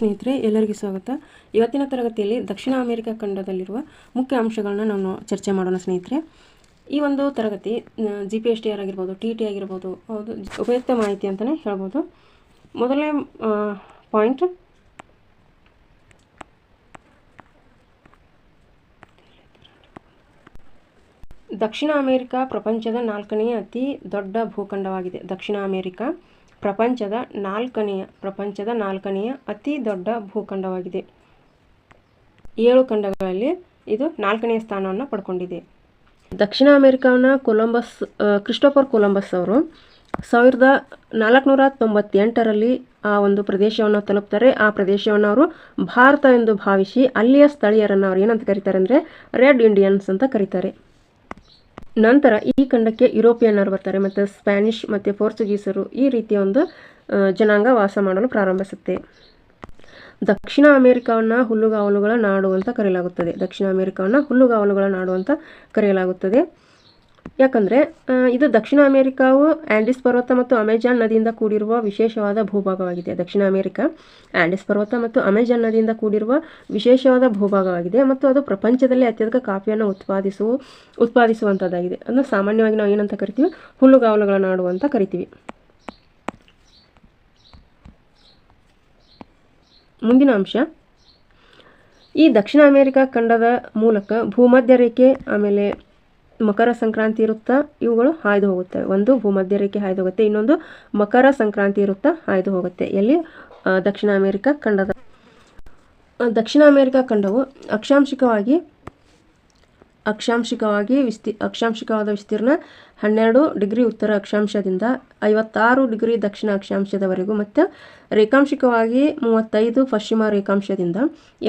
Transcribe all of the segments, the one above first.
ಸ್ನೇಹಿತರೆ, ಎಲ್ಲರಿಗೂ ಸ್ವಾಗತ. ಇವತ್ತಿನ ತರಗತಿಯಲ್ಲಿ ದಕ್ಷಿಣ ಅಮೆರಿಕ ಖಂಡದಲ್ಲಿರುವ ಮುಖ್ಯ ಅಂಶಗಳನ್ನ ನಾನು ಚರ್ಚೆ ಮಾಡೋಣ ಸ್ನೇಹಿತರೆ. ಈ ಒಂದು ತರಗತಿ G P S T R ಆಗಿರ್ಬೋದು ಟಿ ಟಿ ಆಗಿರ್ಬೋದು, ಹೌದು, ಉಪಯುಕ್ತ ಮಾಹಿತಿ ಅಂತಲೇ ಹೇಳ್ಬೋದು. ಮೊದಲನೇ ಪಾಯಿಂಟ್ ದಕ್ಷಿಣ ಅಮೆರಿಕ ಪ್ರಪಂಚದ ನಾಲ್ಕನೇ ಅತಿ ದೊಡ್ಡ ಭೂಖಂಡವಾಗಿದೆ, ದಕ್ಷಿಣ ಅಮೆರಿಕ. ಪ್ರಪಂಚದ ನಾಲ್ಕನೆಯ ಪ್ರಪಂಚದ ನಾಲ್ಕನೆಯ ಅತಿ ದೊಡ್ಡ ಭೂಖಂಡವಾಗಿದೆ. ಏಳು ಖಂಡಗಳಲ್ಲಿ ಇದು ನಾಲ್ಕನೆಯ ಸ್ಥಾನವನ್ನು ಪಡ್ಕೊಂಡಿದೆ. ದಕ್ಷಿಣ ಅಮೆರಿಕಾನ ಕೊಲಂಬಸ್ ಕ್ರಿಸ್ಟೋಫರ್ ಕೊಲಂಬಸ್ ಅವರು ಸಾವಿರದ ನಾಲ್ಕುನೂರ ತೊಂಬತ್ತೆಂಟರಲ್ಲಿ ಆ ಒಂದು ಪ್ರದೇಶವನ್ನು ತಲುಪ್ತಾರೆ. ಆ ಪ್ರದೇಶವನ್ನು ಅವರು ಭಾರತ ಎಂದು ಭಾವಿಸಿ ಅಲ್ಲಿಯ ಸ್ಥಳೀಯರನ್ನು ಅವ್ರು ಏನಂತ ಕರೀತಾರೆ ಅಂದರೆ ರೆಡ್ ಇಂಡಿಯನ್ಸ್ ಅಂತ ಕರೀತಾರೆ. ನಂತರ ಈ ಖಂಡಕ್ಕೆ ಯುರೋಪಿಯನ್ನರು ಬರ್ತಾರೆ ಮತ್ತು ಸ್ಪ್ಯಾನಿಷ್ ಮತ್ತು ಪೋರ್ಚುಗೀಸರು ಈ ರೀತಿಯ ಒಂದು ಜನಾಂಗ ವಾಸ ಮಾಡಲು ಪ್ರಾರಂಭಿಸುತ್ತೆ. ದಕ್ಷಿಣ ಅಮೆರಿಕವನ್ನು ಹುಲ್ಲುಗಾವಲುಗಳ ನಾಡು ಅಂತ ಕರೆಯಲಾಗುತ್ತದೆ. ದಕ್ಷಿಣ ಅಮೆರಿಕವನ್ನು ಹುಲ್ಲುಗಾವಲುಗಳ ನಾಡು ಅಂತ ಕರೆಯಲಾಗುತ್ತದೆ. ಯಾಕಂದರೆ ಇದು ದಕ್ಷಿಣ ಅಮೇರಿಕಾವು ಆ್ಯಂಡಿಸ್ ಪರ್ವತ ಮತ್ತು ಅಮೆಜಾನ್ ನದಿಯಿಂದ ಕೂಡಿರುವ ವಿಶೇಷವಾದ ಭೂಭಾಗವಾಗಿದೆ. ದಕ್ಷಿಣ ಅಮೆರಿಕ ಆ್ಯಂಡಿಸ್ ಪರ್ವತ ಮತ್ತು ಅಮೆಜಾನ್ ನದಿಯಿಂದ ಕೂಡಿರುವ ವಿಶೇಷವಾದ ಭೂಭಾಗವಾಗಿದೆ ಮತ್ತು ಅದು ಪ್ರಪಂಚದಲ್ಲಿ ಅತ್ಯಧಿಕ ಕಾಫಿಯನ್ನು ಉತ್ಪಾದಿಸುವ ಉತ್ಪಾದಿಸುವಂಥದ್ದಾಗಿದೆ ಅದನ್ನು ಸಾಮಾನ್ಯವಾಗಿ ನಾವು ಏನಂತ ಕರಿತೀವಿ? ಹುಲ್ಲುಗಾವಲುಗಳ ನಾಡು ಅಂತ ಕರಿತೀವಿ. ಮುಂದಿನ ಅಂಶ. ಈ ದಕ್ಷಿಣ ಅಮೇರಿಕಾ ಖಂಡದ ಮೂಲಕ ಭೂಮಧ್ಯ ರೇಖೆ ಆಮೇಲೆ ಮಕರ ಸಂಕ್ರಾಂತಿ ಇರುತ್ತಾ? ಇವುಗಳು ಹಾಯ್ದು ಹೋಗುತ್ತವೆ ಒಂದು ಭೂಮಧ್ಯ ರೇಖೆ ಹಾಯ್ದು ಹೋಗುತ್ತೆ. ಇನ್ನೊಂದು ಮಕರ ಸಂಕ್ರಾಂತಿ ಇರುತ್ತಾ? ಹಾಯ್ದು ಹೋಗುತ್ತೆ. ಎಲ್ಲಿ? ದಕ್ಷಿಣ ಅಮೆರಿಕ ಖಂಡದ. ದಕ್ಷಿಣ ಅಮೆರಿಕ ಖಂಡವು ಅಕ್ಷಾಂಶಿಕವಾಗಿ ಅಕ್ಷಾಂಶಿಕವಾಗಿ ವಿಸ್ತಿ, ಅಕ್ಷಾಂಶಿಕವಾದ ವಿಸ್ತೀರ್ಣ ಹನ್ನೆರಡು ಡಿಗ್ರಿ ಉತ್ತರ ಅಕ್ಷಾಂಶದಿಂದ ಐವತ್ತಾರು ಡಿಗ್ರಿ ದಕ್ಷಿಣ ಅಕ್ಷಾಂಶದವರೆಗೂ ಮತ್ತು ರೇಖಾಂಶಿಕವಾಗಿ ಮೂವತ್ತೈದು ಪಶ್ಚಿಮ ರೇಖಾಂಶದಿಂದ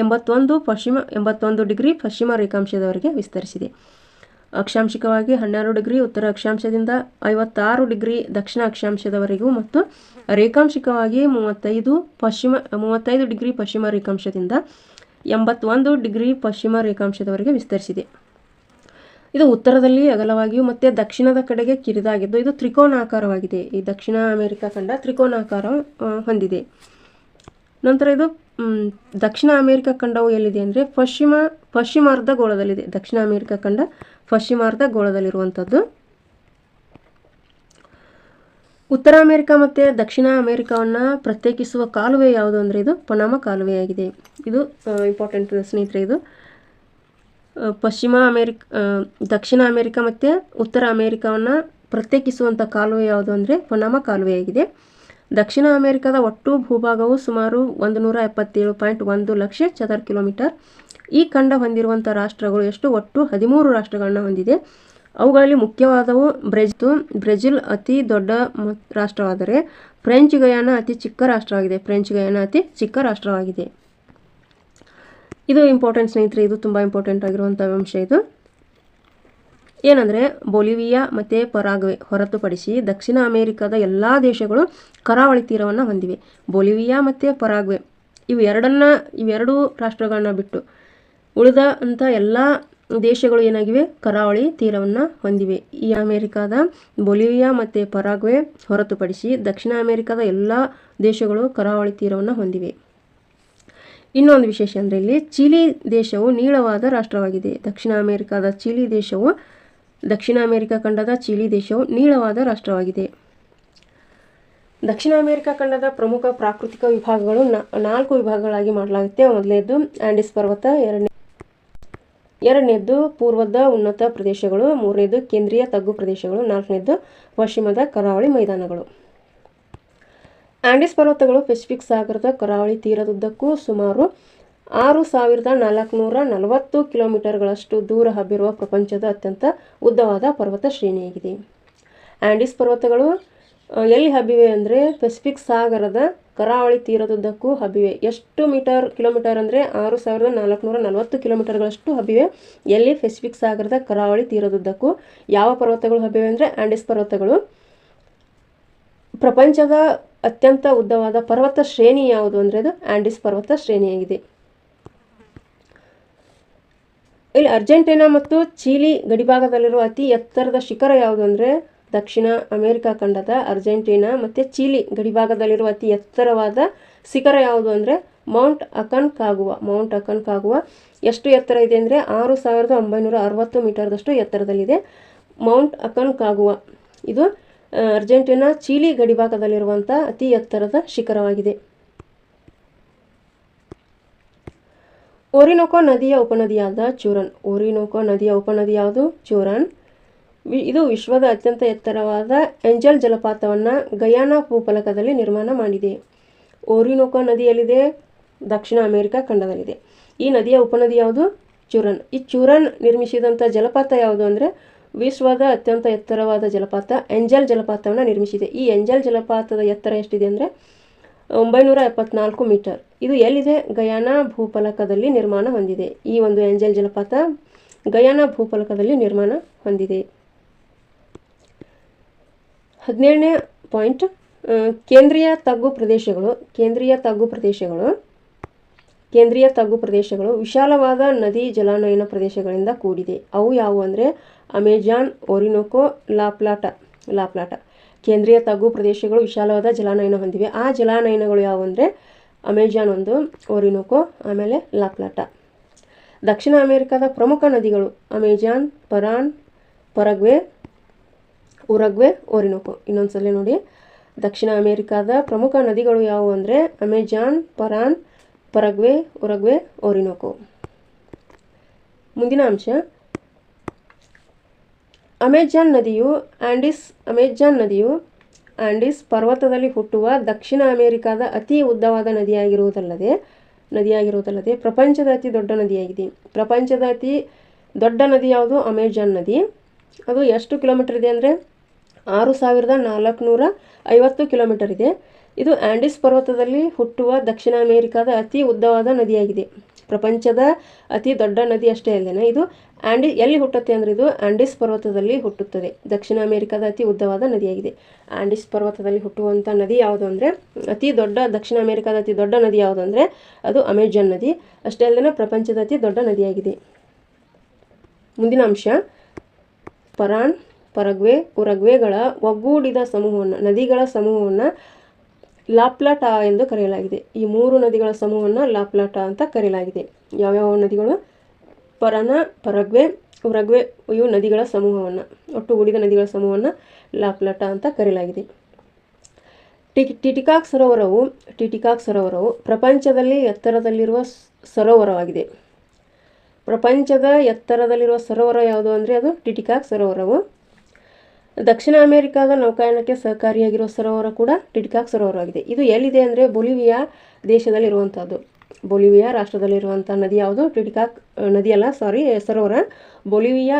ಎಂಬತ್ತೊಂದು ಪಶ್ಚಿಮ, ಎಂಬತ್ತೊಂದು ಡಿಗ್ರಿ ಪಶ್ಚಿಮ ರೇಖಾಂಶದವರೆಗೆ ವಿಸ್ತರಿಸಿದೆ. ಅಕ್ಷಾಂಶಿಕವಾಗಿ ಹನ್ನೆರಡು ಡಿಗ್ರಿ, ಉತ್ತರ ಅಕ್ಷಾಂಶದಿಂದ ಐವತ್ತಾರು ಡಿಗ್ರಿ, ದಕ್ಷಿಣ ಅಕ್ಷಾಂಶದವರೆಗೂ ಮತ್ತು ರೇಖಾಂಶಿಕವಾಗಿ ಮೂವತ್ತೈದು ಪಶ್ಚಿಮ, ಮೂವತ್ತೈದು ಡಿಗ್ರಿ ಪಶ್ಚಿಮ ರೇಖಾಂಶದಿಂದ ಎಂಬತ್ತೊಂದು ಡಿಗ್ರಿ ಪಶ್ಚಿಮ ರೇಖಾಂಶದವರೆಗೆ ವಿಸ್ತರಿಸಿದೆ. ಇದು ಉತ್ತರದಲ್ಲಿ ಅಗಲವಾಗಿಯೂ ಮತ್ತು ದಕ್ಷಿಣದ ಕಡೆಗೆ ಕಿರಿದಾಗಿದ್ದು, ಇದು ತ್ರಿಕೋನಾಕಾರವಾಗಿದೆ. ಈ ದಕ್ಷಿಣ ಅಮೆರಿಕ ಖಂಡ ತ್ರಿಕೋನಾಕಾರ ಹೊಂದಿದೆ. ನಂತರ ಇದು ದಕ್ಷಿಣ ಅಮೆರಿಕ ಖಂಡವು ಎಲ್ಲಿದೆ ಅಂದರೆ ಪಶ್ಚಿಮ ಪಶ್ಚಿಮಾರ್ಧ ಗೋಳದಲ್ಲಿದೆ ದಕ್ಷಿಣ ಅಮೆರಿಕ ಖಂಡ ಪಶ್ಚಿಮಾರ್ಧ ಗೋಳದಲ್ಲಿರುವಂಥದ್ದು. ಉತ್ತರ ಅಮೆರಿಕ ಮತ್ತು ದಕ್ಷಿಣ ಅಮೆರಿಕವನ್ನು ಪ್ರತ್ಯೇಕಿಸುವ ಕಾಲುವೆ ಯಾವುದು ಅಂದರೆ ಇದು ಪನಾಮ ಕಾಲುವೆಯಾಗಿದೆ. ಇದು ಇಂಪಾರ್ಟೆಂಟ್ ಸ್ನೇಹಿತರೆ ಇದು. ಪಶ್ಚಿಮ ಅಮೇರಿಕ ದಕ್ಷಿಣ ಅಮೆರಿಕ ಮತ್ತು ಉತ್ತರ ಅಮೆರಿಕವನ್ನು ಪ್ರತ್ಯೇಕಿಸುವಂಥ ಕಾಲುವೆ ಯಾವುದು ಅಂದರೆ ಪನಾಮ ಕಾಲುವೆಯಾಗಿದೆ. ದಕ್ಷಿಣ ಅಮೆರಿಕದ ಒಟ್ಟು ಭೂಭಾಗವು ಸುಮಾರು ಒಂದು ನೂರ ಎಪ್ಪತ್ತೇಳು ಪಾಯಿಂಟ್ ಒಂದು ಲಕ್ಷ ಚದರ ಕಿಲೋಮೀಟರ್. ಈ ಖಂಡ ಹೊಂದಿರುವಂಥ ರಾಷ್ಟ್ರಗಳು ಎಷ್ಟು? ಒಟ್ಟು ಹದಿಮೂರು ರಾಷ್ಟ್ರಗಳನ್ನು ಹೊಂದಿದೆ. ಅವುಗಳಲ್ಲಿ ಮುಖ್ಯವಾದವು ಬ್ರೆಜಿಲ್ ಬ್ರೆಜಿಲ್ ಅತಿ ದೊಡ್ಡ ರಾಷ್ಟ್ರವಾದರೆ ಫ್ರೆಂಚ್ ಗಯಾನ ಅತಿ ಚಿಕ್ಕ ರಾಷ್ಟ್ರವಾಗಿದೆ. ಫ್ರೆಂಚ್ ಗಯಾನ ಅತಿ ಚಿಕ್ಕ ರಾಷ್ಟ್ರವಾಗಿದೆ. ಇದು ಇಂಪಾರ್ಟೆಂಟ್ ಸ್ನೇಹಿತರೆ, ಇದು ತುಂಬ ಇಂಪಾರ್ಟೆಂಟ್ ಆಗಿರುವಂಥ ಅಂಶ ಇದು. ಏನಂದರೆ ಬೊಲಿವಿಯಾ ಮತ್ತು ಪರಾಗ್ವೆ ಹೊರತುಪಡಿಸಿ ದಕ್ಷಿಣ ಅಮೇರಿಕಾದ ಎಲ್ಲ ದೇಶಗಳು ಕರಾವಳಿ ತೀರವನ್ನು ಹೊಂದಿವೆ. ಬೊಲಿವಿಯಾ ಮತ್ತು ಪರಾಗ್ವೆ ಇವು ಎರಡನ್ನ ಇವೆರಡೂ ರಾಷ್ಟ್ರಗಳನ್ನ ಬಿಟ್ಟು ಉಳಿದ ಅಂಥ ಎಲ್ಲ ದೇಶಗಳು ಏನಾಗಿವೆ? ಕರಾವಳಿ ತೀರವನ್ನು ಹೊಂದಿವೆ. ಈ ಅಮೇರಿಕಾದ ಬೊಲಿವಿಯಾ ಮತ್ತು ಪರಾಗ್ವೆ ಹೊರತುಪಡಿಸಿ ದಕ್ಷಿಣ ಅಮೇರಿಕಾದ ಎಲ್ಲ ದೇಶಗಳು ಕರಾವಳಿ ತೀರವನ್ನು ಹೊಂದಿವೆ. ಇನ್ನೊಂದು ವಿಶೇಷ ಅಂದರೆ ಇಲ್ಲಿ ಚಿಲಿ ದೇಶವು ನೀಳವಾದ ರಾಷ್ಟ್ರವಾಗಿದೆ. ದಕ್ಷಿಣ ಅಮೇರಿಕಾದ ಚಿಲಿ ದೇಶವು ದಕ್ಷಿಣ ಅಮೆರಿಕ ಖಂಡದ ಚಿಲಿ ದೇಶವು ನೀಳವಾದ ರಾಷ್ಟ್ರವಾಗಿದೆ. ದಕ್ಷಿಣ ಅಮೆರಿಕ ಖಂಡದ ಪ್ರಮುಖ ಪ್ರಾಕೃತಿಕ ವಿಭಾಗಗಳು ನಾಲ್ಕು ವಿಭಾಗಗಳಾಗಿ ಮಾಡಲಾಗುತ್ತೆ. ಮೊದಲನೇದು ಆಂಡಿಸ್ ಪರ್ವತ, ಎರಡನೇ ಎರಡನೇದು ಪೂರ್ವದ ಉನ್ನತ ಪ್ರದೇಶಗಳು, ಮೂರನೇದು ಕೇಂದ್ರೀಯ ತಗ್ಗು ಪ್ರದೇಶಗಳು, ನಾಲ್ಕನೇದು ಪಶ್ಚಿಮದ ಕರಾವಳಿ ಮೈದಾನಗಳು. ಆಂಡಿಸ್ ಪರ್ವತಗಳು ಪೆಸಿಫಿಕ್ ಸಾಗರದ ಕರಾವಳಿ ತೀರದುದ್ದಕ್ಕೂ ಸುಮಾರು ಆರು ಸಾವಿರದ ನಾಲ್ಕುನೂರ ನಲವತ್ತು ಕಿಲೋಮೀಟರ್ಗಳಷ್ಟು ದೂರ ಹಬ್ಬಿರುವ ಪ್ರಪಂಚದ ಅತ್ಯಂತ ಉದ್ದವಾದ ಪರ್ವತ ಶ್ರೇಣಿಯಾಗಿದೆ. ಆಂಡಿಸ್ ಪರ್ವತಗಳು ಎಲ್ಲಿ ಹಬ್ಬಿವೆ ಅಂದರೆ ಪೆಸಿಫಿಕ್ ಸಾಗರದ ಕರಾವಳಿ ತೀರದುದ್ದಕ್ಕೂ ಹಬ್ಬಿವೆ. ಎಷ್ಟು ಮೀಟರ್, ಕಿಲೋಮೀಟರ್ ಅಂದರೆ ಆರು ಸಾವಿರದ ನಾಲ್ಕುನೂರ ನಲವತ್ತು ಕಿಲೋಮೀಟರ್ಗಳಷ್ಟು ಹಬ್ಬಿವೆ. ಎಲ್ಲಿ? ಪೆಸಿಫಿಕ್ ಸಾಗರದ ಕರಾವಳಿ ತೀರದುದ್ದಕ್ಕೂ. ಯಾವ ಪರ್ವತಗಳು ಹಬ್ಬಿವೆ ಅಂದರೆ ಆಂಡಿಸ್ ಪರ್ವತಗಳು. ಪ್ರಪಂಚದ ಅತ್ಯಂತ ಉದ್ದವಾದ ಪರ್ವತ ಶ್ರೇಣಿ ಯಾವುದು ಅಂದರೆ ಅದು ಆಂಡಿಸ್ ಪರ್ವತ ಶ್ರೇಣಿಯಾಗಿದೆ. ಇಲ್ಲಿ ಅರ್ಜೆಂಟೀನಾ ಮತ್ತು ಚೀಲಿ ಗಡಿಭಾಗದಲ್ಲಿರುವ ಅತಿ ಎತ್ತರದ ಶಿಖರ ಯಾವುದು ಅಂದರೆ ದಕ್ಷಿಣ ಅಮೆರಿಕಾ ಖಂಡದ ಅರ್ಜೆಂಟೀನಾ ಮತ್ತು ಚೀಲಿ ಗಡಿಭಾಗದಲ್ಲಿರುವ ಅತಿ ಎತ್ತರವಾದ ಶಿಖರ ಯಾವುದು ಅಂದರೆ ಮೌಂಟ್ ಅಕನ್ ಕಾಗುವ ಮೌಂಟ್ ಅಕನ್ ಕಾಗುವ ಎಷ್ಟು ಎತ್ತರ ಇದೆ ಅಂದರೆ ಆರು ಸಾವಿರದ ಒಂಬೈನೂರ ಅರವತ್ತು ಮೀಟರ್ದಷ್ಟು ಎತ್ತರದಲ್ಲಿದೆ. ಮೌಂಟ್ ಅಕನ್ ಕಾಗುವ ಇದು ಅರ್ಜೆಂಟೀನಾ ಚೀಲಿ ಗಡಿಭಾಗದಲ್ಲಿರುವಂಥ ಅತಿ ಎತ್ತರದ ಶಿಖರವಾಗಿದೆ. ಓರಿನೋಕೋ ನದಿಯ ಉಪನದಿಯಾದ ಚೂರನ್. ಓರಿನೋಕೋ ನದಿಯ ಉಪನದಿ ಯಾವುದು? ಚೂರನ್. ಇದು ವಿಶ್ವದ ಅತ್ಯಂತ ಎತ್ತರವಾದ ಎಂಜಲ್ ಜಲಪಾತವನ್ನು ಗಯಾನಾ ಭೂಫಲಕದಲ್ಲಿ ನಿರ್ಮಾಣ ಮಾಡಿದೆ. ಓರಿನೋಕೋ ನದಿಯಲ್ಲಿದೆ, ದಕ್ಷಿಣ ಅಮೆರಿಕ ಖಂಡದಲ್ಲಿದೆ. ಈ ನದಿಯ ಉಪನದಿ ಯಾವುದು? ಚೂರನ್. ಈ ಚೂರನ್ ನಿರ್ಮಿಸಿದಂಥ ಜಲಪಾತ ಯಾವುದು ಅಂದರೆ, ವಿಶ್ವದ ಅತ್ಯಂತ ಎತ್ತರವಾದ ಜಲಪಾತ ಎಂಜಲ್ ಜಲಪಾತವನ್ನು ನಿರ್ಮಿಸಿದೆ. ಈ ಎಂಜಲ್ ಜಲಪಾತದ ಎತ್ತರ ಎಷ್ಟಿದೆ ಅಂದರೆ ಒಂಬೈನೂರ ಎಪ್ಪತ್ನಾಲ್ಕು ಮೀಟರ್. ಇದು ಎಲ್ಲಿದೆ? ಗಯಾನಾ ಭೂಫಲಕದಲ್ಲಿ ನಿರ್ಮಾಣ ಹೊಂದಿದೆ. ಈ ಒಂದು ಏಂಜಲ್ ಜಲಪಾತ ಗಯಾನಾ ಭೂಫಲಕದಲ್ಲಿ ನಿರ್ಮಾಣ ಹೊಂದಿದೆ. ಹದಿನೇಳನೇ ಪಾಯಿಂಟ್ ಕೇಂದ್ರೀಯ ತಗ್ಗು ಪ್ರದೇಶಗಳು, ಕೇಂದ್ರೀಯ ತಗ್ಗು ಪ್ರದೇಶಗಳು, ಕೇಂದ್ರೀಯ ತಗ್ಗು ಪ್ರದೇಶಗಳು ವಿಶಾಲವಾದ ನದಿ ಜಲಾನಯನ ಪ್ರದೇಶಗಳಿಂದ ಕೂಡಿದೆ. ಅವು ಯಾವುವು ಅಂದರೆ ಅಮೆಜಾನ್, ಒರಿನೋಕೋ, ಲಾಪ್ಲಾಟ ಲಾಪ್ಲಾಟ. ಕೇಂದ್ರೀಯ ತಗ್ಗು ಪ್ರದೇಶಗಳು ವಿಶಾಲವಾದ ಜಲಾನಯನ ಹೊಂದಿವೆ. ಆ ಜಲಾನಯನಗಳು ಯಾವುವು ಅಂದರೆ ಅಮೆಜಾನ್ ಒಂದು, ಒರಿನೋಕೋ, ಆಮೇಲೆ ಲಾಪ್ಲಾಟ ದಕ್ಷಿಣ ಅಮೆರಿಕಾದ ಪ್ರಮುಖ ನದಿಗಳು ಅಮೆಜಾನ್, ಪರಾನ್, ಪರಗ್ವೆ, ಉರಗ್ವೆ, ಒರಿನೋಕೋ. ಇನ್ನೊಂದ್ಸಲ ನೋಡಿ. ದಕ್ಷಿಣ ಅಮೆರಿಕಾದ ಪ್ರಮುಖ ನದಿಗಳು ಯಾವುವು ಅಂದರೆ ಅಮೆಜಾನ್, ಪರಾನ್, ಪರಗ್ವೆ, ಉರಗ್ವೆ, ಒರಿನೋಕೋ. ಮುಂದಿನ ಅಂಶ. ಅಮೆಜಾನ್ ನದಿಯು ಆಂಡಿಸ್, ಅಮೆಜಾನ್ ನದಿಯು ಆಂಡಿಸ್ ಪರ್ವತದಲ್ಲಿ ಹುಟ್ಟುವ ದಕ್ಷಿಣ ಅಮೆರಿಕಾದ ಅತಿ ಉದ್ದವಾದ ನದಿಯಾಗಿರುವುದಲ್ಲದೆ ನದಿಯಾಗಿರುವುದಲ್ಲದೆ ಪ್ರಪಂಚದ ಅತಿ ದೊಡ್ಡ ನದಿಯಾಗಿದೆ. ಪ್ರಪಂಚದ ಅತಿ ದೊಡ್ಡ ನದಿ ಯಾವುದು? ಅಮೆಜಾನ್ ನದಿ. ಅದು ಎಷ್ಟು ಕಿಲೋಮೀಟರ್ ಇದೆ ಅಂದರೆ? ಆರು ಸಾವಿರದ ನಾಲ್ಕುನೂರ ಐವತ್ತು ಕಿಲೋಮೀಟರ್ ಇದೆ. ಇದು ಆಂಡಿಸ್ ಪರ್ವತದಲ್ಲಿ ಹುಟ್ಟುವ ದಕ್ಷಿಣ ಅಮೆರಿಕಾದ ಅತಿ ಉದ್ದವಾದ ನದಿಯಾಗಿದೆ. ಪ್ರಪಂಚದ ಅತಿ ದೊಡ್ಡ ನದಿ ಅಷ್ಟೇ ಅಲ್ಲದೆ ಇದು ಆಂಡಿ ಎಲ್ಲಿ ಹುಟ್ಟುತ್ತೆ ಅಂದರೆ ಇದು ಆಂಡಿಸ್ ಪರ್ವತದಲ್ಲಿ ಹುಟ್ಟುತ್ತದೆ. ದಕ್ಷಿಣ ಅಮೆರಿಕಾದ ಅತಿ ಉದ್ದವಾದ ನದಿಯಾಗಿದೆ. ಆಂಡಿಸ್ ಪರ್ವತದಲ್ಲಿ ಹುಟ್ಟುವಂಥ ನದಿ ಯಾವುದು ಅಂದರೆ, ಅತಿ ದೊಡ್ಡ ದಕ್ಷಿಣ ಅಮೆರಿಕಾದ ಅತಿ ದೊಡ್ಡ ನದಿ ಯಾವುದು ಅಂದರೆ, ಅದು ಅಮೆಜಾನ್ ನದಿ. ಅಷ್ಟೇ ಅಲ್ಲದೆ ಪ್ರಪಂಚದ ಅತಿ ದೊಡ್ಡ ನದಿಯಾಗಿದೆ. ಮುಂದಿನ ಅಂಶ, ಪರಾನ್, ಪರಗ್ವೆ ಉರಗ್ವೆಗಳ ಒಗ್ಗೂಡಿದ ಸಮೂಹವನ್ನು, ನದಿಗಳ ಸಮೂಹವನ್ನು ಲಾಪ್ಲಾಟಾ ಎಂದು ಕರೆಯಲಾಗಿದೆ. ಈ ಮೂರು ನದಿಗಳ ಸಮೂಹವನ್ನು ಲಾಪ್ಲಾಟಾ ಅಂತ ಕರೆಯಲಾಗಿದೆ. ಯಾವ್ಯಾವ ನದಿಗಳು? ಪರನ, ಪರಗ್ವೆ, ಉರಗ್ವೆ ಇವು ನದಿಗಳ ಸಮೂಹವನ್ನು, ಒಟ್ಟುಗೂಡಿದ ನದಿಗಳ ಸಮೂಹವನ್ನು ಲಾಪ್ಲಟ ಅಂತ ಕರೆಯಲಾಗಿದೆ ಟಿ, ಟಿಟಿಕಾಕ್ ಸರೋವರವು ಟಿಟಿಕಾಕ್ ಸರೋವರವು ಪ್ರಪಂಚದಲ್ಲಿ ಎತ್ತರದಲ್ಲಿರುವ ಸರೋವರವಾಗಿದೆ. ಪ್ರಪಂಚದ ಎತ್ತರದಲ್ಲಿರುವ ಸರೋವರ ಯಾವುದು ಅಂದರೆ ಅದು ಟಿಟಿಕಾಕ್ ಸರೋವರವು. ದಕ್ಷಿಣ ಅಮೆರಿಕಾದ ನೌಕಾಯನಕ್ಕೆ ಸಹಕಾರಿಯಾಗಿರುವ ಸರೋವರ ಕೂಡ ಟಿಟಿಕಾಕ್ ಸರೋವರವಾಗಿದೆ. ಇದು ಎಲ್ಲಿದೆ ಅಂದರೆ ಬೊಲಿವಿಯಾ ದೇಶದಲ್ಲಿರುವಂಥದ್ದು ಬೊಲಿವಿಯಾ ರಾಷ್ಟ್ರದಲ್ಲಿರುವಂಥ ನದಿ ಯಾವುದು? ಟಿಟಿಕಾಕ್ ನದಿಯಲ್ಲ ಸಾರಿ ಸರೋವರ. ಬೊಲಿವಿಯಾ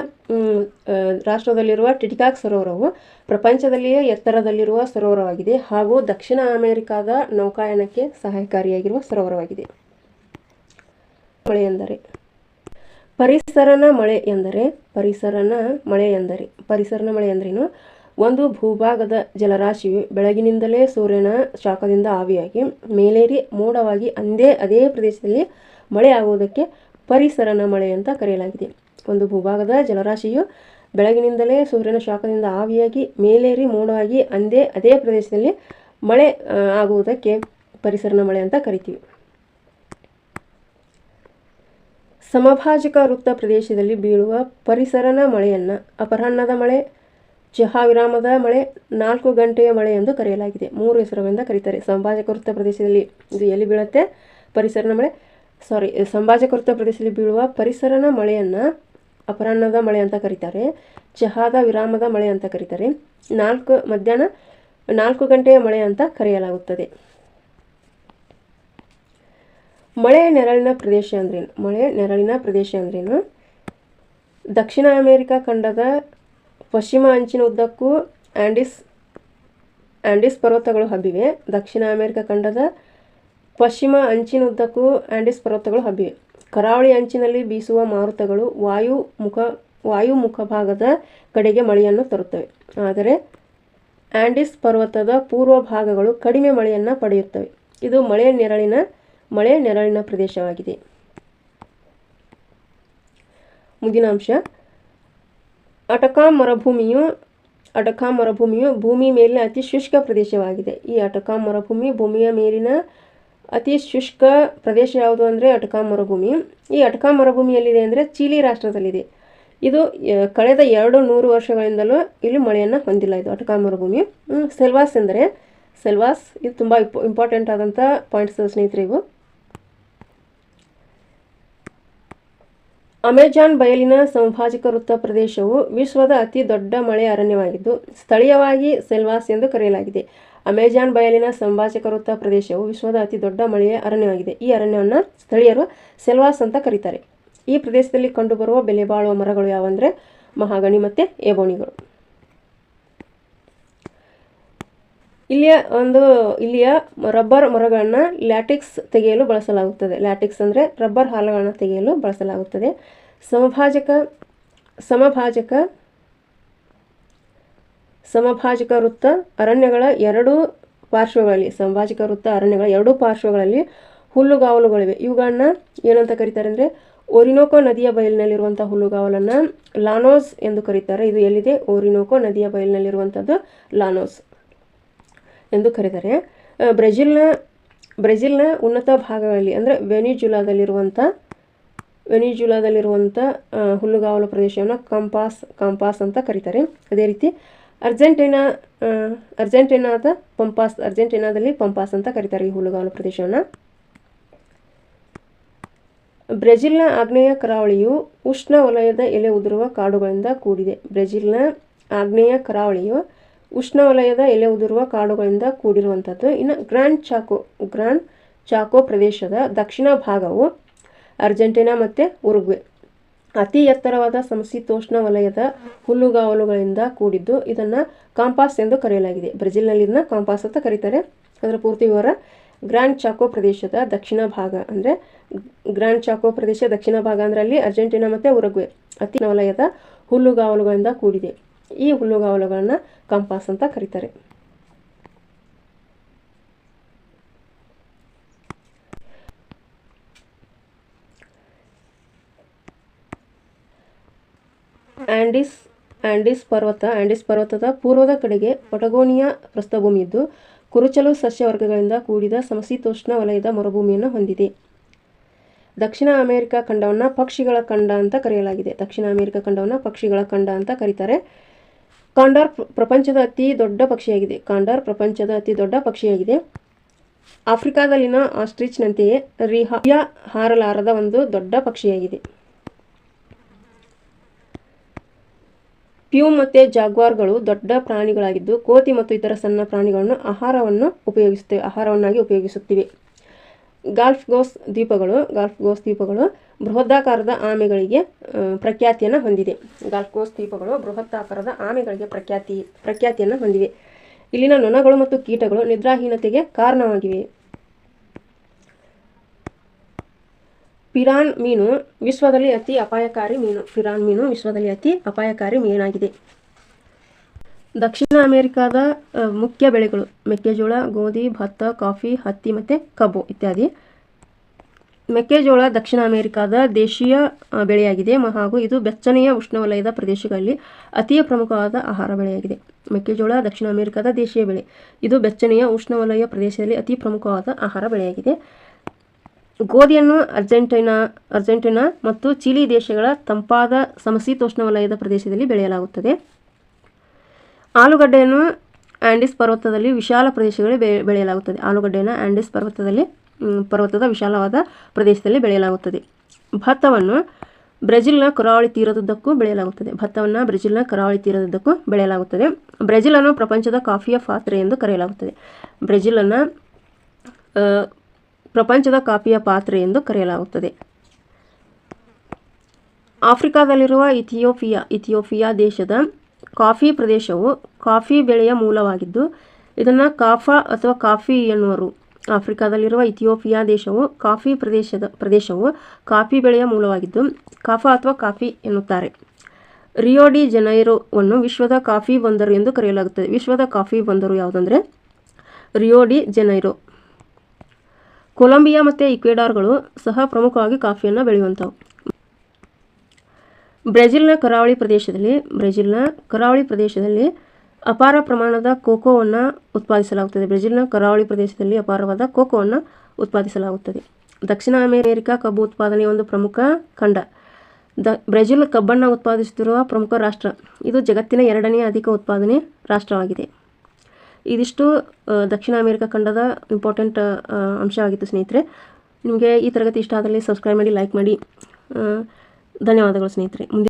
ರಾಷ್ಟ್ರದಲ್ಲಿರುವ ಟಿಟಿಕಾಕ್ ಸರೋವರವು ಪ್ರಪಂಚದಲ್ಲಿಯೇ ಎತ್ತರದಲ್ಲಿರುವ ಸರೋವರವಾಗಿದೆ ಹಾಗೂ ದಕ್ಷಿಣ ಅಮೆರಿಕಾದ ನೌಕಾಯಾನಕ್ಕೆ ಸಹಾಯಕಾರಿಯಾಗಿರುವ ಸರೋವರವಾಗಿದೆ. ಮಳೆ ಎಂದರೆ? ಪರಿಸರನ ಮಳೆ ಎಂದರೆ? ಪರಿಸರನ ಮಳೆ ಎಂದರೆ? ಪರಿಸರನ ಮಳೆ ಎಂದರೇನು? ಒಂದು ಭೂಭಾಗದ ಜಲರಾಶಿಯು ಬೆಳಗಿನಿಂದಲೇ ಸೂರ್ಯನ ಶಾಖದಿಂದ ಆವಿಯಾಗಿ ಮೇಲೇರಿ ಮೋಡವಾಗಿ ಅಂದೇ ಅದೇ ಪ್ರದೇಶದಲ್ಲಿ ಮಳೆ ಆಗುವುದಕ್ಕೆ ಪರಿಸರನ ಮಳೆ ಅಂತ ಕರೆಯಲಾಗಿದೆ. ಒಂದು ಭೂಭಾಗದ ಜಲರಾಶಿಯು ಬೆಳಗಿನಿಂದಲೇ ಸೂರ್ಯನ ಶಾಖದಿಂದ ಆವಿಯಾಗಿ ಮೇಲೇರಿ ಮೋಡವಾಗಿ ಅಂದೇ ಅದೇ ಪ್ರದೇಶದಲ್ಲಿ ಮಳೆ ಆಗುವುದಕ್ಕೆ ಪರಿಸರನ ಮಳೆ ಅಂತ ಕರಿತೀವಿ. ಸಮಭಾಜಕ ವೃತ್ತ ಪ್ರದೇಶದಲ್ಲಿ ಬೀಳುವ ಪರಿಸರನ ಮಳೆಯನ್ನು ಅಪರಾಹ್ನದ ಮಳೆ ಚಹಾ ವಿರಾಮದ ಮಳೆ ನಾಲ್ಕು ಗಂಟೆಯ ಮಳೆ ಎಂದು ಕರೆಯಲಾಗಿದೆ. ಮೂರು ಹೆಸರುಗಳಿಂದ ಕರೀತಾರೆ. ಸಂಭಾಜಕೃತ ಪ್ರದೇಶದಲ್ಲಿ ಇದು ಎಲ್ಲಿ ಬೀಳುತ್ತೆ? ಪರಿಸರನ ಮಳೆ. ಸಾರಿ ಸಂಭಾಜಕೃತ ಪ್ರದೇಶದಲ್ಲಿ ಬೀಳುವ ಪರಿಸರನ ಮಳೆಯನ್ನು ಅಪರಾಹ್ನದ ಮಳೆ ಅಂತ ಕರೀತಾರೆ. ಚಹಾದ ವಿರಾಮದ ಮಳೆ ಅಂತ ಕರೀತಾರೆ. ನಾಲ್ಕು ಮಧ್ಯಾಹ್ನ, ನಾಲ್ಕು ಗಂಟೆಯ ಮಳೆ ಅಂತ ಕರೆಯಲಾಗುತ್ತದೆ. ಮಳೆ ನೆರಳಿನ ಪ್ರದೇಶ ಅಂದ್ರೇನು? ಮಳೆ ನೆರಳಿನ ಪ್ರದೇಶ ಅಂದ್ರೇನು? ದಕ್ಷಿಣ ಅಮೆರಿಕ ಖಂಡದ ಪಶ್ಚಿಮ ಅಂಚಿನ ಉದ್ದಕ್ಕೂ ಆಂಡಿಸ್ ಆಂಡಿಸ್ ಪರ್ವತಗಳು ಹಬ್ಬಿವೆ. ದಕ್ಷಿಣ ಅಮೆರಿಕ ಖಂಡದ ಪಶ್ಚಿಮ ಅಂಚಿನ ಉದ್ದಕ್ಕೂ ಆಂಡಿಸ್ ಪರ್ವತಗಳು ಹಬ್ಬಿವೆ. ಕರಾವಳಿ ಅಂಚಿನಲ್ಲಿ ಬೀಸುವ ಮಾರುತಗಳು ವಾಯು ಮುಖ, ವಾಯು ಮುಖಭಾಗದ ಕಡೆಗೆ ಮಳೆಯನ್ನು ತರುತ್ತವೆ. ಆದರೆ ಆಂಡಿಸ್ ಪರ್ವತದ ಪೂರ್ವ ಭಾಗಗಳು ಕಡಿಮೆ ಮಳೆಯನ್ನು ಪಡೆಯುತ್ತವೆ. ಇದು ಮಳೆ ನೆರಳಿನ ಮಳೆ ನೆರಳಿನ ಪ್ರದೇಶವಾಗಿದೆ. ಮುಂದಿನ ಅಂಶ ಅಟಕಾಮ್ ಮರುಭೂಮಿಯು, ಅಟಕಾ ಮರುಭೂಮಿಯು ಭೂಮಿ ಮೇಲಿನ ಅತಿ ಶುಷ್ಕ ಪ್ರದೇಶವಾಗಿದೆ. ಈ ಅಟಕಾ ಮರುಭೂಮಿ ಭೂಮಿಯ ಮೇಲಿನ ಅತಿ ಶುಷ್ಕ ಪ್ರದೇಶ ಯಾವುದು ಅಂದರೆ ಅಟಕಾ ಮರುಭೂಮಿ. ಈ ಅಟಕಾ ಮರುಭೂಮಿಯಲ್ಲಿದೆ ಅಂದರೆ ಚೀಲಿ ರಾಷ್ಟ್ರದಲ್ಲಿದೆ. ಇದು ಕಳೆದ ಎರಡು ನೂರು ವರ್ಷಗಳಿಂದಲೂ ಇಲ್ಲಿ ಮಳೆಯನ್ನು ಹೊಂದಿಲ್ಲ ಇದು ಅಟಕಾ ಮರುಭೂಮಿ. ಸೆಲ್ವಾಸ್ ಎಂದರೆ, ಸೆಲ್ವಾಸ್, ಇದು ತುಂಬ ಇಂಪಾರ್ಟೆಂಟ್ ಆದಂಥ ಪಾಯಿಂಟ್ಸ್ ಸ್ನೇಹಿತರೆ ಅಮೆಜಾನ್ ಬಯಲಿನ ಸಂಭಾಜಕ ವೃತ್ತ ಪ್ರದೇಶವು ವಿಶ್ವದ ಅತಿ ದೊಡ್ಡ ಮಳೆ ಅರಣ್ಯವಾಗಿದ್ದು, ಸ್ಥಳೀಯವಾಗಿ ಸೆಲ್ವಾಸ್ ಎಂದು ಕರೆಯಲಾಗಿದೆ. ಅಮೆಜಾನ್ ಬಯಲಿನ ಸಂಭಾಜಕ ವೃತ್ತ ಪ್ರದೇಶವು ವಿಶ್ವದ ಅತಿ ದೊಡ್ಡ ಮಳೆಯ ಅರಣ್ಯವಾಗಿದೆ. ಈ ಅರಣ್ಯವನ್ನು ಸ್ಥಳೀಯರು ಸೆಲ್ವಾಸ್ ಅಂತ ಕರೀತಾರೆ. ಈ ಪ್ರದೇಶದಲ್ಲಿ ಕಂಡುಬರುವ ಬೆಲೆಬಾಳುವ ಮರಗಳು ಯಾವಂದರೆ ಮಹಾಗಣಿ ಮತ್ತು ಏಬೋಣಿಗಳು. ಇಲ್ಲಿಯ ಒಂದು, ಇಲ್ಲಿಯ ರಬ್ಬರ್ ಮರಗಳನ್ನು ಲ್ಯಾಟಿಕ್ಸ್ ತೆಗೆಯಲು ಬಳಸಲಾಗುತ್ತದೆ. ಲ್ಯಾಟಿಕ್ಸ್ ಅಂದರೆ ರಬ್ಬರ್ ಹಾಲುಗಳನ್ನು ತೆಗೆಯಲು ಬಳಸಲಾಗುತ್ತದೆ. ಸಮಭಾಜಕ ಸಮಭಾಜಕ ಸಮಭಾಜಕ ವೃತ್ತ ಅರಣ್ಯಗಳ ಎರಡು ಪಾರ್ಶ್ವಗಳಲ್ಲಿ, ಸಮಭಾಜಕ ವೃತ್ತ ಅರಣ್ಯಗಳ ಎರಡು ಪಾರ್ಶ್ವಗಳಲ್ಲಿ ಹುಲ್ಲುಗಾವಲುಗಳಿವೆ. ಇವುಗಳನ್ನ ಏನಂತ ಕರೀತಾರೆ ಅಂದರೆ ಓರಿನೋಕೋ ನದಿಯ ಬಯಲಿನಲ್ಲಿರುವಂಥ ಹುಲ್ಲುಗಾವಲನ್ನು ಲಾನೋಸ್ ಎಂದು ಕರೀತಾರೆ. ಇದು ಎಲ್ಲಿದೆ? ಓರಿನೋಕೋ ನದಿಯ ಬಯಲಿನಲ್ಲಿರುವಂಥದ್ದು ಲಾನೋಸ್. ಎಂದು ಕರೀತಾರೆ. ಬ್ರೆಜಿಲ್ನ ಬ್ರೆಜಿಲ್ನ ಉನ್ನತ ಭಾಗಗಳಲ್ಲಿ, ಅಂದರೆ ವೆನಿಜುಲಾದಲ್ಲಿರುವಂಥ ವೆನಿಜುಲಾದಲ್ಲಿರುವಂಥ ಹುಲ್ಲುಗಾವಲು ಪ್ರದೇಶವನ್ನು ಕಂಪಾಸ್ ಕಂಪಾಸ್ ಅಂತ ಕರೀತಾರೆ. ಅದೇ ರೀತಿ ಅರ್ಜೆಂಟೈನಾ ಅರ್ಜೆಂಟೀನಾದ ಪಂಪಾಸ್, ಅರ್ಜೆಂಟೈನಾದಲ್ಲಿ ಪಂಪಾಸ್ ಅಂತ ಕರೀತಾರೆ ಈ ಹುಲ್ಲುಗಾವಲು ಪ್ರದೇಶವನ್ನು. ಬ್ರೆಜಿಲ್ನ ಆಗ್ನೇಯ ಕರಾವಳಿಯು ಉಷ್ಣ ವಲಯದ ಎಲೆ ಉದುರುವ ಕಾಡುಗಳಿಂದ ಕೂಡಿದೆ. ಬ್ರೆಜಿಲ್ನ ಆಗ್ನೇಯ ಕರಾವಳಿಯು ಉಷ್ಣವಲಯದ ಎಲೆ ಉದುರುವ ಕಾಡುಗಳಿಂದ ಕೂಡಿರುವಂಥದ್ದು ಇನ್ನು ಗ್ರ್ಯಾಂಡ್ ಚಾಕೋ ಗ್ರ್ಯಾಂಡ್ ಚಾಕೋ ಪ್ರದೇಶದ ದಕ್ಷಿಣ ಭಾಗವು ಅರ್ಜೆಂಟೀನಾ ಮತ್ತು ಉರುಗ್ವೆ. ಅತಿ ಎತ್ತರವಾದ ಸಮಶೀತೋಷ್ಣ ವಲಯದ ಹುಲ್ಲುಗಾವಲುಗಳಿಂದ ಕೂಡಿದ್ದು ಇದನ್ನು ಕಾಂಪಾಸ್ ಎಂದು ಕರೆಯಲಾಗಿದೆ. ಬ್ರೆಜಿಲ್ನಲ್ಲಿ ಇದನ್ನ ಕಾಂಪಾಸ್ ಅಂತ ಕರೀತಾರೆ. ಅದರ ಪೂರ್ತಿ ವಿವರ ಗ್ರ್ಯಾಂಡ್ ಚಾಕೋ ಪ್ರದೇಶದ ದಕ್ಷಿಣ ಭಾಗ ಅಂದರೆ ಗ್ರ್ಯಾಂಡ್ ಚಾಕೋ ಪ್ರದೇಶ ದಕ್ಷಿಣ ಭಾಗ ಅಂದರೆ ಅಲ್ಲಿ ಅರ್ಜೆಂಟೀನಾ ಮತ್ತು ಉರುಗ್ವೆ. ಅತಿ ವಲಯದ ಹುಲ್ಲುಗಾವಲುಗಳಿಂದ ಕೂಡಿದೆ. ಈ ಹುಲ್ಲುಗಾವಲುಗಳನ್ನು ಕಂಪಾಸ್ ಅಂತ ಕರೀತಾರೆ. ಆಂಡಿಸ್ ಆಂಡಿಸ್ ಪರ್ವತ, ಆಂಡಿಸ್ ಪರ್ವತದ ಪೂರ್ವದ ಕಡೆಗೆ ಪಟಗೋನಿಯಾ ಪ್ರಸ್ಥಭೂಮಿ ಇದ್ದು ಕುರುಚಲು ಸಸ್ಯವರ್ಗಗಳಿಂದ ಕೂಡಿದ ಸಮಶೀತೋಷ್ಣ ವಲಯದ ಮರುಭೂಮಿಯನ್ನು ಹೊಂದಿದೆ. ದಕ್ಷಿಣ ಅಮೆರಿಕ ಖಂಡವನ್ನು ಪಕ್ಷಿಗಳ ಖಂಡ ಅಂತ ಕರೆಯಲಾಗಿದೆ. ದಕ್ಷಿಣ ಅಮೆರಿಕ ಖಂಡವನ್ನು ಪಕ್ಷಿಗಳ ಖಂಡ ಅಂತ ಕರೀತಾರೆ. ಕಾಂಡಾರ್ ಪ್ರಪಂಚದ ಅತಿ ದೊಡ್ಡ ಪಕ್ಷಿಯಾಗಿದೆ. ಕಾಂಡಾರ್ ಪ್ರಪಂಚದ ಅತಿ ದೊಡ್ಡ ಪಕ್ಷಿಯಾಗಿದೆ. ಆಫ್ರಿಕಾದಲ್ಲಿನ ಆಸ್ಟ್ರಿಚ್ನಂತೆಯೇ ರಿಹಾ ಹಾರಲಾರದ ಒಂದು ದೊಡ್ಡ ಪಕ್ಷಿಯಾಗಿದೆ. ಪ್ಯೂ ಮತ್ತು ಜಾಗ್ವಾರ್ಗಳು ದೊಡ್ಡ ಪ್ರಾಣಿಗಳಾಗಿದ್ದು, ಕೋತಿ ಮತ್ತು ಇತರ ಸಣ್ಣ ಪ್ರಾಣಿಗಳನ್ನು ಆಹಾರವನ್ನು ಉಪಯೋಗಿಸುತ್ತವೆ, ಆಹಾರವನ್ನಾಗಿ ಉಪಯೋಗಿಸುತ್ತಿವೆ. ಗಾಲ್ಫ್ ಗೋಸ್ ದ್ವೀಪಗಳು, ಗಾಲ್ಫ್ ಗೋಸ್ ದ್ವೀಪಗಳು ಬೃಹದಾಕಾರದ ಆಮೆಗಳಿಗೆ ಪ್ರಖ್ಯಾತಿಯನ್ನು ಹೊಂದಿದೆ. ಗಾಲ್ಫ್ ಗೋಸ್ ದ್ವೀಪಗಳು ಬೃಹತ್ತಾಕಾರದ ಆಮೆಗಳಿಗೆ ಪ್ರಖ್ಯಾತಿ, ಪ್ರಖ್ಯಾತಿಯನ್ನು ಹೊಂದಿವೆ. ಇಲ್ಲಿನ ನೊಣಗಳು ಮತ್ತು ಕೀಟಗಳು ನಿದ್ರಾಹೀನತೆಗೆ ಕಾರಣವಾಗಿವೆ. ಪಿರಾನ್ ಮೀನು ವಿಶ್ವದಲ್ಲಿ ಅತಿ ಅಪಾಯಕಾರಿ ಮೀನು. ಪಿರಾನ್ ಮೀನು ವಿಶ್ವದಲ್ಲಿ ಅತಿ ಅಪಾಯಕಾರಿ ಮೀನಾಗಿದೆ. ದಕ್ಷಿಣ ಅಮೆರಿಕಾದ ಮುಖ್ಯ ಬೆಳೆಗಳು ಮೆಕ್ಕೆಜೋಳ, ಗೋಧಿ, ಭತ್ತ, ಕಾಫಿ, ಹತ್ತಿ ಮತ್ತು ಕಬ್ಬು ಇತ್ಯಾದಿ. ಮೆಕ್ಕೆಜೋಳ ದಕ್ಷಿಣ ಅಮೆರಿಕಾದ ದೇಶೀಯ ಬೆಳೆಯಾಗಿದೆ ಹಾಗೂ ಇದು ಬೆಚ್ಚನೆಯ ಉಷ್ಣವಲಯದ ಪ್ರದೇಶಗಳಲ್ಲಿ ಅತಿ ಪ್ರಮುಖವಾದ ಆಹಾರ ಬೆಳೆಯಾಗಿದೆ. ಮೆಕ್ಕೆಜೋಳ ದಕ್ಷಿಣ ಅಮೆರಿಕಾದ ದೇಶೀಯ ಬೆಳೆ. ಇದು ಬೆಚ್ಚನೆಯ ಉಷ್ಣವಲಯ ಪ್ರದೇಶದಲ್ಲಿ ಅತಿ ಪ್ರಮುಖವಾದ ಆಹಾರ ಬೆಳೆಯಾಗಿದೆ. ಗೋಧಿಯನ್ನು ಅರ್ಜೆಂಟೈನಾ, ಅರ್ಜೆಂಟೀನಾ ಮತ್ತು ಚಿಲಿ ದೇಶಗಳ ತಂಪಾದ ಸಮಶೀತೋಷ್ಣವಲಯದ ಪ್ರದೇಶದಲ್ಲಿ ಬೆಳೆಯಲಾಗುತ್ತದೆ. ಆಲೂಗಡ್ಡೆಯನ್ನು ಆಂಡಿಸ್ ಪರ್ವತದಲ್ಲಿ ವಿಶಾಲ ಪ್ರದೇಶಗಳಲ್ಲಿ ಬೆಳೆಯಲಾಗುತ್ತದೆ. ಆಲೂಗಡ್ಡೆಯನ್ನು ಆಂಡಿಸ್ ಪರ್ವತದಲ್ಲಿ ಪರ್ವತದ ವಿಶಾಲವಾದ ಪ್ರದೇಶದಲ್ಲಿ ಬೆಳೆಯಲಾಗುತ್ತದೆ. ಭತ್ತವನ್ನು ಬ್ರೆಜಿಲ್ನ ಕರಾವಳಿ ತೀರದುದ್ದಕ್ಕೂ ಬೆಳೆಯಲಾಗುತ್ತದೆ. ಭತ್ತವನ್ನು ಬ್ರೆಜಿಲ್ನ ಕರಾವಳಿ ತೀರದುದ್ದಕ್ಕೂ ಬೆಳೆಯಲಾಗುತ್ತದೆ. ಬ್ರೆಜಿಲನ್ನು ಪ್ರಪಂಚದ ಕಾಫಿಯ ಪಾತ್ರೆ ಎಂದು ಕರೆಯಲಾಗುತ್ತದೆ. ಬ್ರೆಜಿಲನ್ನು ಪ್ರಪಂಚದ ಕಾಫಿಯ ಪಾತ್ರೆ ಎಂದು ಕರೆಯಲಾಗುತ್ತದೆ. ಆಫ್ರಿಕಾದಲ್ಲಿರುವ ಇಥಿಯೋಪಿಯಾ ಇಥಿಯೋಪಿಯಾ ದೇಶದ ಕಾಫಿ ಪ್ರದೇಶವು ಕಾಫಿ ಬೆಳೆಯ ಮೂಲವಾಗಿದ್ದು, ಇದನ್ನು ಕಾಫಾ ಅಥವಾ ಕಾಫಿ ಎನ್ನುವರು. ಆಫ್ರಿಕಾದಲ್ಲಿರುವ ಇಥಿಯೋಪಿಯಾ ದೇಶವು ಕಾಫಿ ಪ್ರದೇಶದ, ಪ್ರದೇಶವು ಕಾಫಿ ಬೆಳೆಯ ಮೂಲವಾಗಿದ್ದು, ಕಾಫಾ ಅಥವಾ ಕಾಫಿ ಎನ್ನುತ್ತಾರೆ. ರಿಯೋ ಡಿ ಜನೈರೋವನ್ನು ವಿಶ್ವದ ಕಾಫಿ ಬಂದರು ಎಂದು ಕರೆಯಲಾಗುತ್ತದೆ. ವಿಶ್ವದ ಕಾಫಿ ಬಂದರು ಯಾವುದಂದರೆ? Rio de Janeiro. ಕೊಲಂಬಿಯಾ ಮತ್ತು ಇಕ್ವೆಡಾರ್ಗಳು ಸಹ ಪ್ರಮುಖವಾಗಿ ಕಾಫಿಯನ್ನು ಬೆಳೆಯುವಂಥವು. ಬ್ರೆಜಿಲ್ನ ಕರಾವಳಿ ಪ್ರದೇಶದಲ್ಲಿ, ಬ್ರೆಜಿಲ್ನ ಕರಾವಳಿ ಪ್ರದೇಶದಲ್ಲಿ ಅಪಾರ ಪ್ರಮಾಣದ ಕೋಕೋವನ್ನು ಉತ್ಪಾದಿಸಲಾಗುತ್ತದೆ. ಬ್ರೆಜಿಲ್ನ ಕರಾವಳಿ ಪ್ರದೇಶದಲ್ಲಿ ಅಪಾರವಾದ ಕೋಕೋವನ್ನು ಉತ್ಪಾದಿಸಲಾಗುತ್ತದೆ. ದಕ್ಷಿಣ ಅಮೆರಿಕ ಕಬ್ಬು ಉತ್ಪಾದನೆಯ ಒಂದು ಪ್ರಮುಖ ಖಂಡ. ದ, ಬ್ರೆಜಿಲ್ ಕಬ್ಬನ್ನು ಉತ್ಪಾದಿಸುತ್ತಿರುವ ಪ್ರಮುಖ ರಾಷ್ಟ್ರ. ಇದು ಜಗತ್ತಿನ ಎರಡನೇ ಅಧಿಕ ಉತ್ಪಾದನೆ ರಾಷ್ಟ್ರವಾಗಿದೆ. ಇದಿಷ್ಟು ದಕ್ಷಿಣ ಅಮೆರಿಕ ಖಂಡದ ಇಂಪಾರ್ಟೆಂಟ್ ಅಂಶವಾಗಿತ್ತು ಸ್ನೇಹಿತರೆ. ನಿಮಗೆ ಈ ತರಗತಿ ಇಷ್ಟ ಆದಲ್ಲಿ ಸಬ್ಸ್ಕ್ರೈಬ್ ಮಾಡಿ, ಲೈಕ್ ಮಾಡಿ. ಧನ್ಯವಾದಗಳು ಸ್ನೇಹಿತರೆ. ಮುಂದೆ